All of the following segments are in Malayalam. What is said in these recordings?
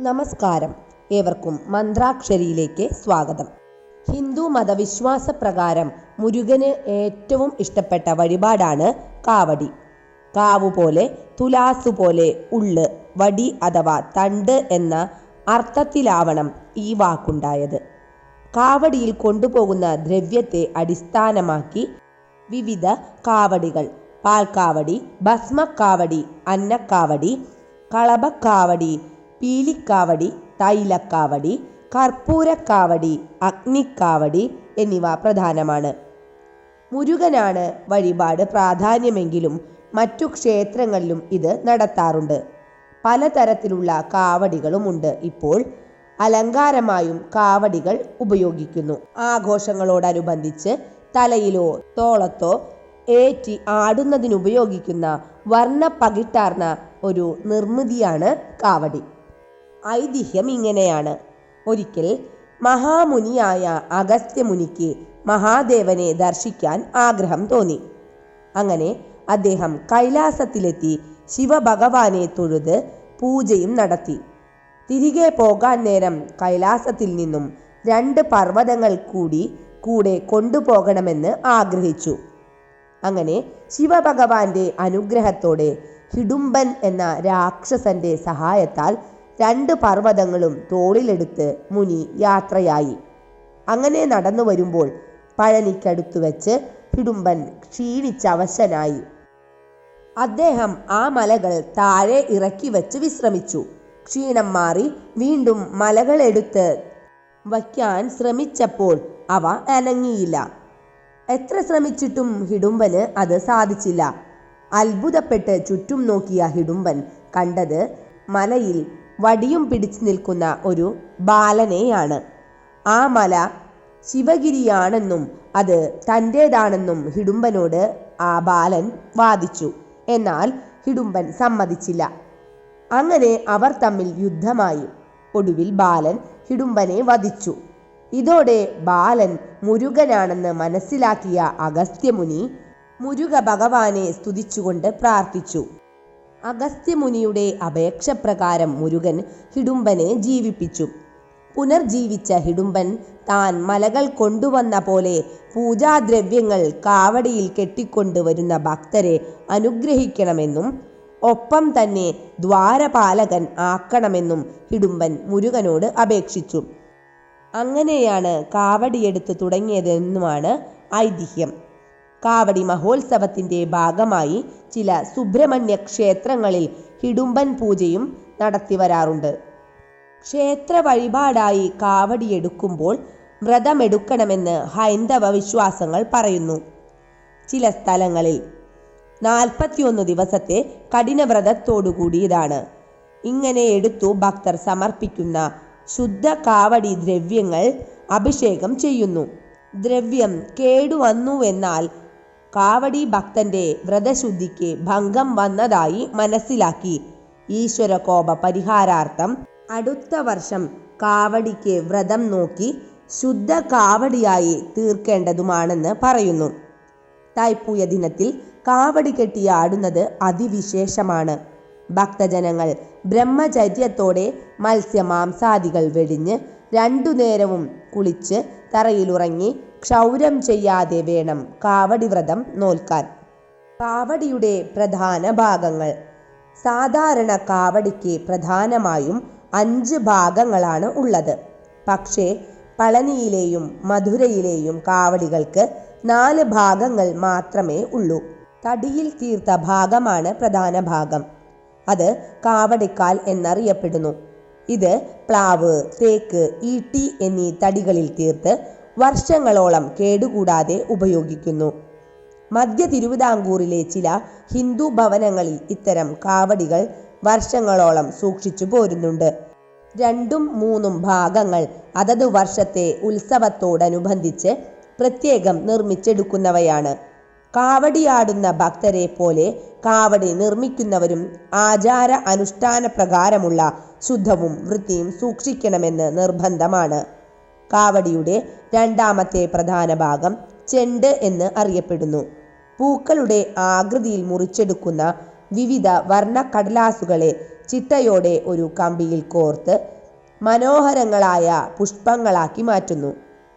നമസ്കാരം. ഏവർക്കും മന്ത്രാക്ഷരിയിലേക്ക് സ്വാഗതം. ഹിന്ദു മതവിശ്വാസ പ്രകാരം മുരുകന് ഏറ്റവും ഇഷ്ടപ്പെട്ട വഴിപാടാണ് കാവടി. കാവു പോലെ തുലാസു പോലെ ഉള്ള് വടി അഥവാ തണ്ട് എന്ന അർത്ഥത്തിലാവണം ഈ വാക്കുണ്ടായത്. കാവടിയിൽ കൊണ്ടുപോകുന്ന ദ്രവ്യത്തെ അടിസ്ഥാനമാക്കി വിവിധ കാവടികൾ. പാൽക്കാവടി ഭസ്മക്കാവടി അന്നക്കാവടി കളഭക്കാവടി പീലിക്കാവടി തൈലക്കാവടി കർപ്പൂരക്കാവടി അഗ്നിക്കാവടി എന്നിവ പ്രധാനമാണ്. മുരുകനാണ് വഴിപാട് പ്രാധാന്യമെങ്കിലും മറ്റു ക്ഷേത്രങ്ങളിലും ഇത് നടത്താറുണ്ട്. പലതരത്തിലുള്ള കാവടികളുമുണ്ട് ഇപ്പോൾ. അലങ്കാരമായും കാവടികൾ ഉപയോഗിക്കുന്നു. ആഘോഷങ്ങളോടനുബന്ധിച്ച് തലയിലോ തോളത്തോ ഏറ്റി ആടുന്നതിനുപയോഗിക്കുന്ന വർണ പകിട്ടാർന്ന ഒരു നിർമ്മിതിയാണ് കാവടി. ഐതിഹ്യം ഇങ്ങനെയാണ് ഒരിക്കൽ മഹാമുനിയായ അഗസ്ത്യമുനിക്ക് മഹാദേവനെ ദർശിക്കാൻ ആഗ്രഹം തോന്നി. അങ്ങനെ അദ്ദേഹം കൈലാസത്തിലെത്തി ശിവഭഗവാനെ തൊഴുത് പൂജയും നടത്തി. തിരികെ പോകാൻ നേരം കൈലാസത്തിൽ നിന്നും രണ്ട് പർവതങ്ങൾ കൂടി കൂടെ കൊണ്ടുപോകണമെന്ന് ആഗ്രഹിച്ചു. അങ്ങനെ ശിവഭഗവാന്റെ അനുഗ്രഹത്തോടെ ഹിഡുംബൻ എന്ന രാക്ഷസന്റെ സഹായത്താൽ രണ്ട് പർവതങ്ങളും തോളിലെടുത്ത് മുനി യാത്രയായി. അങ്ങനെ നടന്നു വരുമ്പോൾ പഴനിക്കടുത്തു വെച്ച് ഹിഡുംബൻ ക്ഷീണിച്ചവശനായി. അദ്ദേഹം ആ മലകൾ താഴെ ഇറക്കി വെച്ച് വിശ്രമിച്ചു. ക്ഷീണം മാറി വീണ്ടും മലകളെടുത്ത് വയ്ക്കാൻ ശ്രമിച്ചപ്പോൾ അവ അനങ്ങിയില്ല. എത്ര ശ്രമിച്ചിട്ടും ഹിഡുംബന് അത് സാധിച്ചില്ല. അത്ഭുതപ്പെട്ട് ചുറ്റും നോക്കിയ ഹിഡുംബൻ കണ്ടത് മലയിൽ വടിയും പിടിച്ചു നിൽക്കുന്ന ഒരു ബാലനെയാണ്. ആ മല ശിവഗിരിയാണെന്നും അത് തന്റേതാണെന്നും ഹിഡുംബനോട് ആ ബാലൻ വാദിച്ചു. എന്നാൽ ഹിഡുംബൻ സമ്മതിച്ചില്ല. അങ്ങനെ അവർ തമ്മിൽ യുദ്ധമായി. ഒടുവിൽ ബാലൻ ഹിഡുംബനെ വധിച്ചു. ഇതോടെ ബാലൻ മുരുകനാണെന്ന് മനസ്സിലാക്കിയ അഗസ്ത്യമുനി മുരുക ഭഗവാനെ സ്തുതിച്ചുകൊണ്ട് പ്രാർത്ഥിച്ചു. അഗസ്ത്യമുനിയുടെ അപേക്ഷ പ്രകാരം മുരുകൻ ഹിഡുംബനെ ജീവിപ്പിച്ചു. പുനർജീവിച്ച ഹിഡുംബൻ താൻ മലകൾ കൊണ്ടുവന്ന പോലെ പൂജാദ്രവ്യങ്ങൾ കാവടിയിൽ കെട്ടിക്കൊണ്ടുവരുന്ന ഭക്തരെ അനുഗ്രഹിക്കണമെന്നും ഒപ്പം തന്നെ ദ്വാരപാലകൻ ആക്കണമെന്നും ഹിഡുംബൻ മുരുകനോട് അപേക്ഷിച്ചു. അങ്ങനെയാണ് കാവടിയെടുത്ത് തുടങ്ങിയതെന്നുമാണ് ഐതിഹ്യം. കാവടി മഹോത്സവത്തിന്റെ ഭാഗമായി ചില സുബ്രഹ്മണ്യ ക്ഷേത്രങ്ങളിൽ ഹിഡുംബൻ പൂജയും നടത്തി വരാറുണ്ട്. ക്ഷേത്ര വഴിപാടായി കാവടിയെടുക്കുമ്പോൾ വ്രതമെടുക്കണമെന്ന് ഹൈന്ദവ വിശ്വാസങ്ങൾ പറയുന്നു. ചില സ്ഥലങ്ങളിൽ നാൽപ്പത്തിയൊന്ന് ദിവസത്തെ കഠിനവ്രതത്തോടുകൂടിയതാണ്. ഇങ്ങനെ എടുത്തു ഭക്തർ സമർപ്പിക്കുന്ന ശുദ്ധ കാവടി ദ്രവ്യങ്ങൾ അഭിഷേകം ചെയ്യുന്നു. ദ്രവ്യം കേടുവന്നുവെന്നാൽ കാവടി ഭക്തന്റെ വ്രതശുദ്ധിക്ക് ഭംഗം വന്നതായി മനസ്സിലാക്കി. ഈശ്വരകോപ പരിഹാരാർത്ഥം അടുത്ത വർഷം കാവടിക്ക് വ്രതം നോക്കി ശുദ്ധ കാവടിയായി തീർക്കേണ്ടതുമാണെന്ന് പറയുന്നു. തായ്പൂയ ദിനത്തിൽ കാവടി കെട്ടി ആടുന്നത് അതിവിശേഷമാണ്. ഭക്തജനങ്ങൾ ബ്രഹ്മചര്യത്തോടെ മത്സ്യമാംസാദികൾ വെടിഞ്ഞ് രണ്ടു നേരവും കുളിച്ച് തറയിലുറങ്ങി ക്ഷൗരം ചെയ്യാതെ വേണം കാവടി വ്രതം നോൽക്കാൻ. കാവടിയുടെ പ്രധാന ഭാഗങ്ങൾ. സാധാരണ കാവടിക്ക് പ്രധാനമായും അഞ്ച് ഭാഗങ്ങളാണ് ഉള്ളത്. പക്ഷേ പളനിയിലെയും മധുരയിലെയും കാവടികൾക്ക് നാല് ഭാഗങ്ങൾ മാത്രമേ ഉള്ളൂ. തടിയിൽ തീർത്ത ഭാഗമാണ് പ്രധാന ഭാഗം. അത് കാവടിക്കാൽ എന്നറിയപ്പെടുന്നു. ഇത് പ്ലാവ് തേക്ക് ഈട്ടി എന്നീ തടികളിൽ തീർത്ത് വർഷങ്ങളോളം കേടുകൂടാതെ ഉപയോഗിക്കുന്നു. മധ്യ തിരുവിതാംകൂറിലെ ചില ഹിന്ദു ഭവനങ്ങളിൽ ഇത്തരം കാവടികൾ വർഷങ്ങളോളം സൂക്ഷിച്ചു പോരുന്നുണ്ട്. രണ്ടും മൂന്നും ഭാഗങ്ങൾ അതത് വർഷത്തെ ഉത്സവത്തോടനുബന്ധിച്ച് പ്രത്യേകം നിർമ്മിച്ചെടുക്കുന്നവയാണ്. കാവടിയാടുന്ന ഭക്തരെ പോലെ കാവടി നിർമ്മിക്കുന്നവരും ആചാര അനുഷ്ഠാന പ്രകാരമുള്ള ശുദ്ധവും വൃത്തിയും സൂക്ഷിക്കണമെന്ന് നിർബന്ധമാണ്. കാവടിയുടെ രണ്ടാമത്തെ പ്രധാന ഭാഗം ചെണ്ട് എന്ന് അറിയപ്പെടുന്നു. പൂക്കളുടെ ആകൃതിയിൽ മുറിച്ചെടുക്കുന്ന വിവിധ വർണക്കടലാസുകളെ ചിട്ടയോടെ ഒരു കമ്പിയിൽ കോർത്ത് മനോഹരങ്ങളായ പുഷ്പങ്ങളാക്കി മാറ്റുന്നു.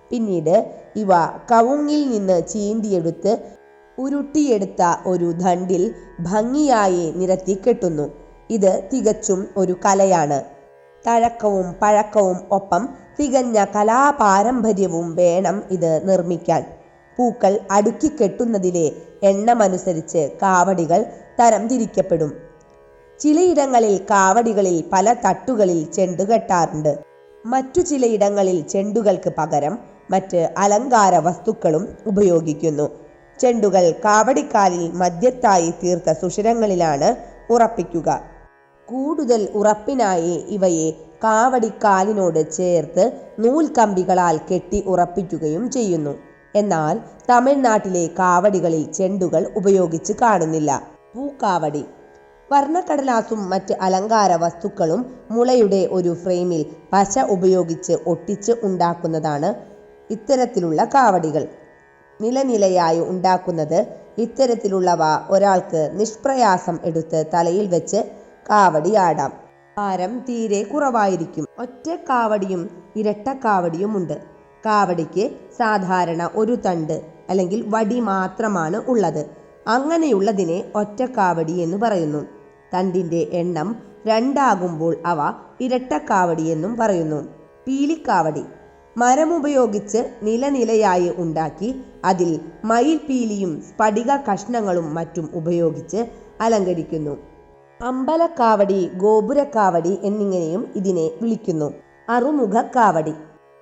പിന്നീട് ഇവ കവുങ്ങിൽ നിന്ന് ചീന്തിയെടുത്ത് ഉരുട്ടിയെടുത്ത ഒരു ദണ്ടിൽ ഭംഗിയായി നിരത്തി കെട്ടുന്നു. ഇത് തികച്ചും ഒരു കലയാണ്. തഴക്കവും പഴക്കവും ഒപ്പം തികഞ്ഞ കലാപാരമ്പര്യവും വേണം ഇത് നിർമ്മിക്കാൻ. പൂക്കൾ അടുക്കി കെട്ടുന്നതിലെ എണ്ണമനുസരിച്ച് കാവടികൾ തരം തിരിക്കപ്പെടും. ചിലയിടങ്ങളിൽ കാവടികളിൽ പല തട്ടുകളിൽ ചെണ്ടു കെട്ടാറുണ്ട്. മറ്റു ചിലയിടങ്ങളിൽ ചെണ്ടുകൾക്ക് പകരം മറ്റ് അലങ്കാര വസ്തുക്കളും ഉപയോഗിക്കുന്നു. ചെണ്ടുകൾ കാവടിക്കാലിൽ മദ്യത്തായി തീർത്ത സുഷിരങ്ങളിലാണ് ഉറപ്പിക്കുക. കൂടുതൽ ഉറപ്പിനായി ഇവയെ കാവടിക്കാലിനോട് ചേർത്ത് നൂൽക്കമ്പികളാൽ കെട്ടി ഉറപ്പിക്കുകയും ചെയ്യുന്നു. എന്നാൽ തമിഴ്നാട്ടിലെ കാവടികളിൽ ചെണ്ടുകൾ ഉപയോഗിച്ച് കാണുന്നില്ല. പൂക്കാവടി. വർണക്കടലാസും മറ്റ് അലങ്കാര വസ്തുക്കളും മുളയുടെ ഒരു ഫ്രെയിമിൽ പശ ഉപയോഗിച്ച് ഒട്ടിച്ച് ഉണ്ടാക്കുന്നതാണ് ഇത്തരത്തിലുള്ള കാവടികൾ. നിലനിലയായി ഉണ്ടാക്കുന്നത് ഇത്തരത്തിലുള്ളവ ഒരാൾക്ക് നിഷ്പ്രയാസം എടുത്ത് തലയിൽ വെച്ച് കാവടിയാടാം ഭാരം തീരെ കുറവായിരിക്കും. ഒറ്റ കാവടിയും ഇരട്ട കാവടിയും ഉണ്ട്. കാവടിക്ക് സാധാരണ ഒരു തണ്ട് അല്ലെങ്കിൽ വടി മാത്രമാണ് ഉള്ളത്. അങ്ങനെയുള്ളതിനെ കാവടി എന്ന് പറയുന്നു. തണ്ടിന്റെ എണ്ണം രണ്ടാകുമ്പോൾ അവ ഇരട്ടക്കാവടി എന്നും പറയുന്നു. പീലിക്കാവടി. മരമുപയോഗിച്ച് നിലനിലയായി ഉണ്ടാക്കി അതിൽ മയിൽപീലിയും സ്ഫടിക കഷ്ണങ്ങളും മറ്റും ഉപയോഗിച്ച് അലങ്കരിക്കുന്നു. അമ്പലക്കാവടി ഗോപുരക്കാവടി എന്നിങ്ങനെയും ഇതിനെ വിളിക്കുന്നു. അറുമുഖക്കാവടി.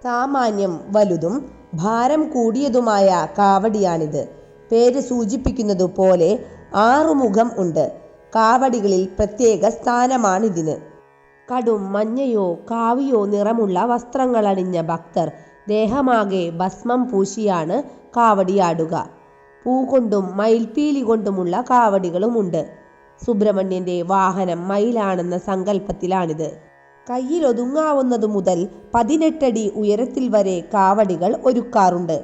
സാമാന്യം വലുതും ഭാരം കൂടിയതുമായ കാവടിയാണിത്. പേര് സൂചിപ്പിക്കുന്നത് പോലെ ആറുമുഖം ഉണ്ട്. കാവടികളിൽ പ്രത്യേക സ്ഥാനമാണിതിന്. കടും മഞ്ഞയോ കാവിയോ നിറമുള്ള വസ്ത്രങ്ങളണിഞ്ഞ ഭക്തർ ദേഹമാകെ ഭസ്മം പൂശിയാണ് കാവടിയാടുക. പൂ കൊണ്ടും മയിൽപ്പീലി കൊണ്ടുമുള്ള കാവടികളുമുണ്ട്. സുബ്രഹ്മണ്യന്റെ വാഹനം മയിലാണെന്ന സങ്കല്പത്തിലാണിത്. കയ്യിലൊതുങ്ങാവുന്നതു മുതൽ പതിനെട്ടടി ഉയരത്തിൽ വരെ കാവടികൾ ഒരുക്കാറുണ്ട്.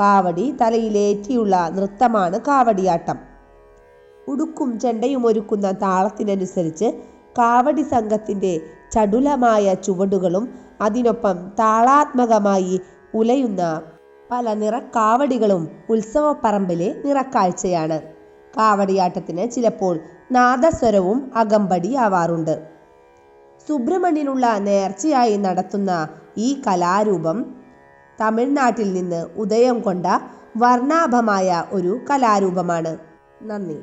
കാവടി തലയിലേറ്റിയുള്ള നൃത്തമാണ് കാവടിയാട്ടം. ഉടുക്കും ചെണ്ടയും ഒരുക്കുന്ന താളത്തിനനുസരിച്ച് കാവടി സംഘത്തിന്റെ ചടുലമായ ചുവടുകളും അതിനൊപ്പം താളാത്മകമായി ഉലയുന്ന പല നിറക്കാവടികളും ഉത്സവപ്പറമ്പിലെ നിറക്കാഴ്ചയാണ്. കാവടിയാട്ടത്തിന് ചിലപ്പോൾ നാദസ്വരവും അകമ്പടിയാവാറുണ്ട്. സുബ്രഹ്മണ്യനുള്ള നേർച്ചയായി നടത്തുന്ന ഈ കലാരൂപം തമിഴ്നാട്ടിൽ നിന്ന് ഉദയം കൊണ്ട വർണാഭമായ ഒരു കലാരൂപമാണ്. നന്ദി.